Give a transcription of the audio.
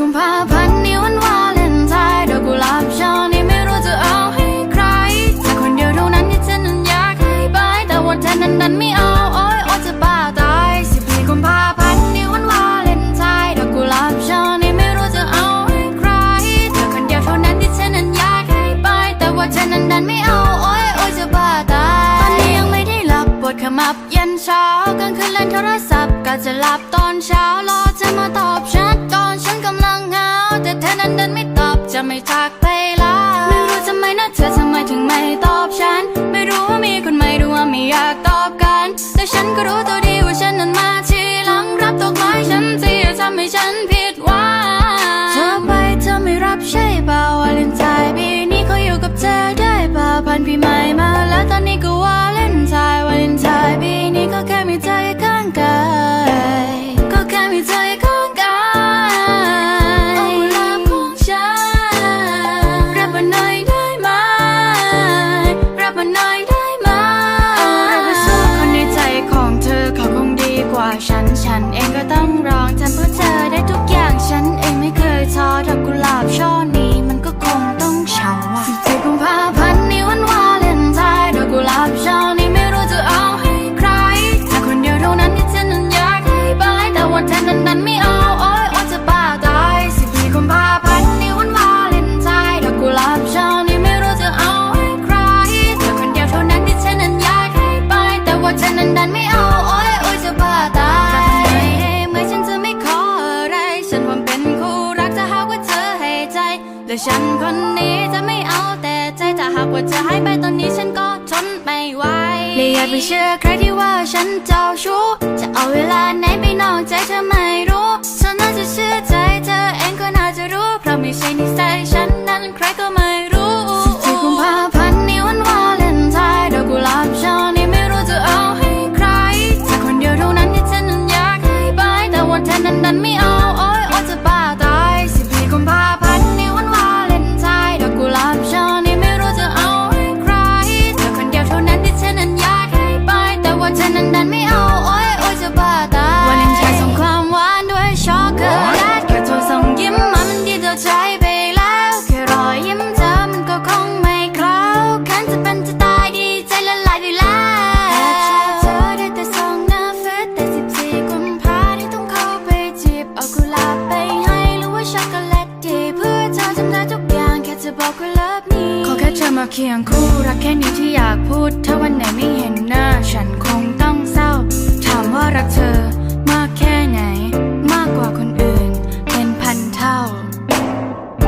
กุมภาพันธ์นี้วันวาเลนไทน์ดอกกุหลาบช่อนี้ไม่รู้จะเอาให้ใครแต่คนเดียวเท่านั้นที่ฉันนั้นอยากให้ไปแต่วันเธอนั้นนั้นไม่เอาโอ้ยโอ้จะบ้าตายสิบสี่กุมภาพันธ์นี้วันวาเลนไทน์ดอกกุหลาบช่อนี้ไม่รู้จะเอาให้ใครแต่คนเดียวเท่านั้นที่ฉันนั้นอยากให้ไปแต่วันเธอนั้นนั้นไม่เอาโอ้ยโอ้จะบ้าตายตอนนี้ยังไม่ได้หลับปวดขมับยันเช้ากลางคืนเล่นโทรศัพท์ก็จะหลับตอนเช้ารอเธอมาตอบฉัน นดันไม่ตอบจะไม่ทักไปละไม่รู้ทำไมนะเธอทำไมถึงไม่ตอบฉัน ไม่รู้ว่ามีคนใหม่หรือว่าไม่อยากตอบกัน แต่ฉันก็รู้ตัวดีว่าฉันนั้นมาทีหลังรับตกไลาฉันที่ทำให้ฉันผิดหวังเธอไปเธอไม่รับใช่เปล่าวาเลนไทน์ปีนี้เขาอยู่กับเธอได้เปล่าพันพี่ใหม่มาแล้วตอน ฉันเองก็ต้องร้องทำเพื่อเธอได้ทุกอย่างฉันเองไม่เคยท้อดอกกุหลาบช่อน และฉันคนนี้จะไม่เอาแต่ใจจะหากว่าจะอหายไปตอนนี้ฉันก็ทนไม่ไหวและอย่าไปเชื่อใครที่ว่าฉันเจ้าชู้จะเอาเวลาไหนไปนอกใจ มาเคียงคู่รักแค่นี้ที่อยากพูด ถ้าวันไหนไม่เห็นหน้า ฉันคงต้องเศร้า ถามว่ารักเธอ